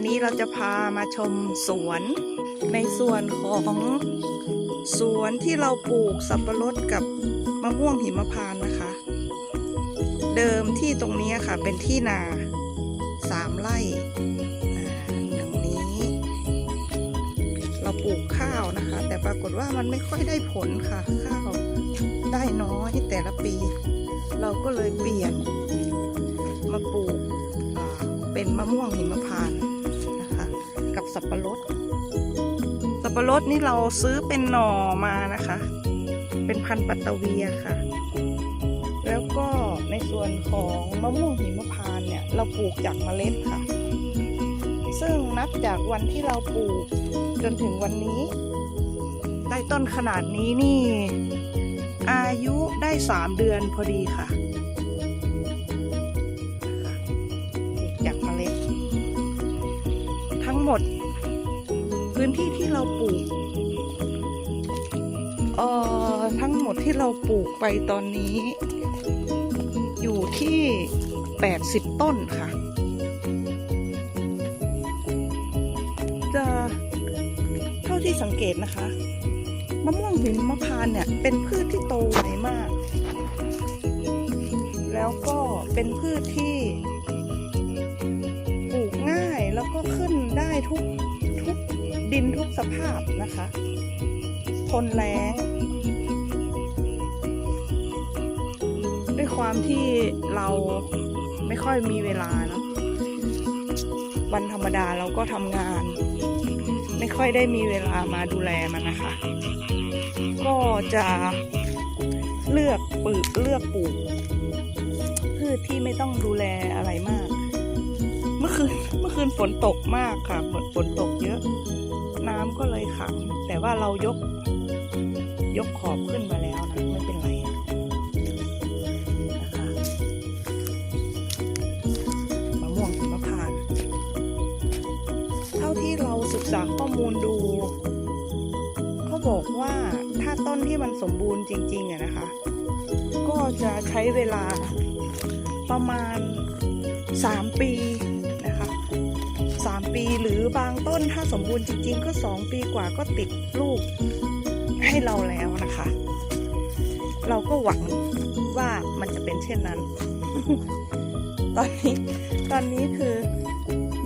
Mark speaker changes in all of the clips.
Speaker 1: วันนี้เราจะพามาชมสวน ในส่วนของสวนที่เราปลูกสับปะรดกับมะม่วงหิมพานต์นะคะ เดิมที่ตรงนี้ค่ะเป็นที่นาสามไร่อ่าอย่างนี้ เราปลูกข้าวนะคะ แต่ปรากฏว่ามันไม่ค่อยได้ผลค่ะข้าวได้น้อยแต่ละปี เราก็เลยเปลี่ยนมาปลูกเป็นมะม่วงหิมพานต์ กับสับปะรด สับปะรดนี่เราซื้อเป็นหน่อมานะคะ เป็นพันธุ์ปัตตเวียค่ะ แล้วก็ในส่วนของมะม่วงหิมพานเนี่ย เราปลูกจากเมล็ดค่ะ ซึ่งนับจากวันที่เราปลูกจนถึงวันนี้ ได้ต้นขนาดนี้นี่ อายุได้สามเดือนพอดีค่ะ หมด พื้นที่ที่เราปลูกเอ่อทั้งหมดที่เราปลูกไปตอนนี้ อยู่ที่ 80 ต้นค่ะ จะเท่าที่สังเกตนะคะมะม่วงหิมะพานต์เนี่ย เป็นพืชที่โตไวมาก แล้วก็เป็นพืชที่ ทุกทุกดินทุกสภาพนะคะ ทนแล้งด้วยความที่เราไม่ค่อยมีเวลาเนอะวันธรรมดาเราก็ทำงาน ไม่ค่อยได้มีเวลามาดูแลมันนะคะ ก็จะเลือกปลูกเลือกปลูกพืชที่ไม่ต้องดูแลอะไรมาก เมื่อคืนเมื่อคืนฝนตกมากค่ะฝนฝนตกเยอะ น้ำก็เลยขัง แต่ว่าเรายก ยกขอบขึ้นมาแล้วนะไม่เป็นไรนะคะมะม่วงหิมพานต์เท่าที่เราศึกษาข้อมูลดูเขาบอกว่าถ้าต้นที่มันสมบูรณ์จริงๆอะนะคะ ก็จะใช้เวลาประมาณ 3 ปี 3 ปี หรือบางต้นถ้าสมบูรณ์จริง ๆ ก็ 2 ปีกว่าก็ติดลูกให้เราแล้วนะคะ เราก็หวังว่ามันจะเป็นเช่นนั้น ตอนนี้ตอนนี้คือ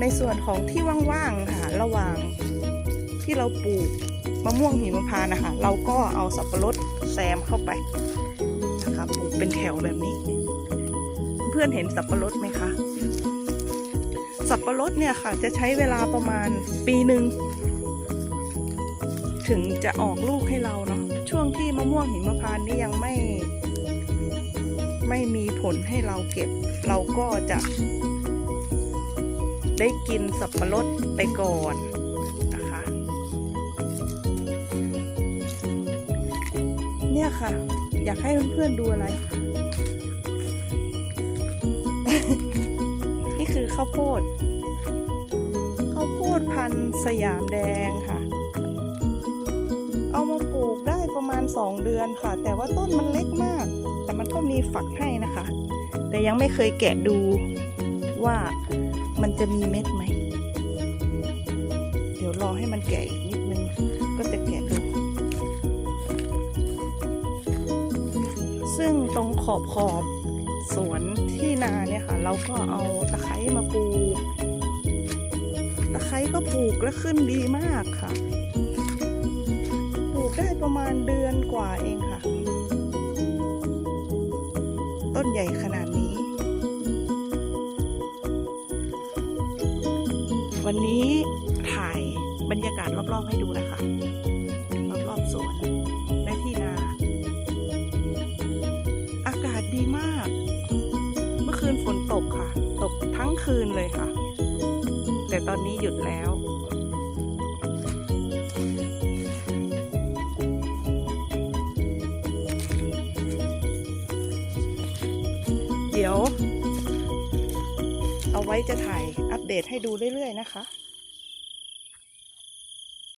Speaker 1: ในส่วนของที่ว่างๆค่ะระหว่างที่เราปลูกมะม่วงหิมพานต์นะคะ เราก็เอาสับปะรดแซมเข้าไปนะคะปลูกเป็นแถวแบบนี้ เพื่อนเห็นสับปะรดไหมคะ สับปะรดเนี่ยค่ะ จะใช้เวลาประมาณปีหนึ่งถึงจะออกลูกให้เราเนาะช่วงที่มะม่วงหิมพานต์นี่ยังไม่ ไม่มีผลให้เราเก็บ เราก็จะ ได้กินสับปะรดไปก่อนนะคะ เนี่ยค่ะ อยากให้เพื่อนๆดูอะไราวโพดข้าวโพดพันธุ์สยามแดงค่ะ เอามาปลูกได้ประมาณ 2 เดือนค่ะ แต่ว่าต้นมันเล็กมาก แต่มันก็มีฝักให้นะคะ แต่ยังไม่เคยแกะดูว่ามันจะมีเม็ดไหม เดี๋ยวรอให้มันแก่อีกนิดนึง ก็จะแกะดู ซึ่งตรงขอบขอบ สวนที่นาเนี่ยค่ะ เราก็เอาตะไคร้มาปลูก ตะไคร้ก็ปลูกแล้วขึ้นดีมากค่ะ ปลูกได้ประมาณเดือนกว่าเองค่ะ ต้นใหญ่ขนาดนี้ วันนี้ถ่ายบรรยากาศรอบๆให้ดูนะคะ รอบๆสวน คืนเลยค่ะ แต่ตอนนี้หยุดแล้วเดี๋ยว เอาไว้จะถ่ายอัปเดตให้ดูเรื่อยๆนะคะ